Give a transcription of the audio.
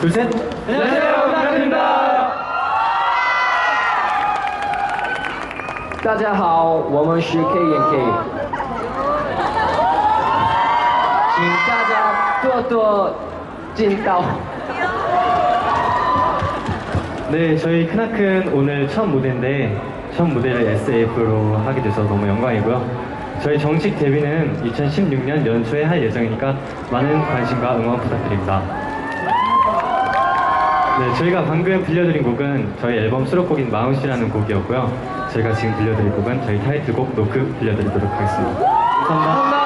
둘, 셋. 안녕하세요, 부탁드립니다. 大家好，我们是 K N K，请大家多多进到。 네, 저희 크나큰 오늘 첫 무대인데 첫 무대를 SAF로 하게 돼서 너무 영광이고요. 저희 정식 데뷔는 2016년 연초에 할 예정이니까 많은 관심과 응원 부탁드립니다. 네, 저희가 방금 들려드린 곡은 저희 앨범 수록곡인 마운시라는 곡이었고요. 저희가 지금 들려드릴 곡은 저희 타이틀곡 노크 들려드리도록 하겠습니다. 감사합니다.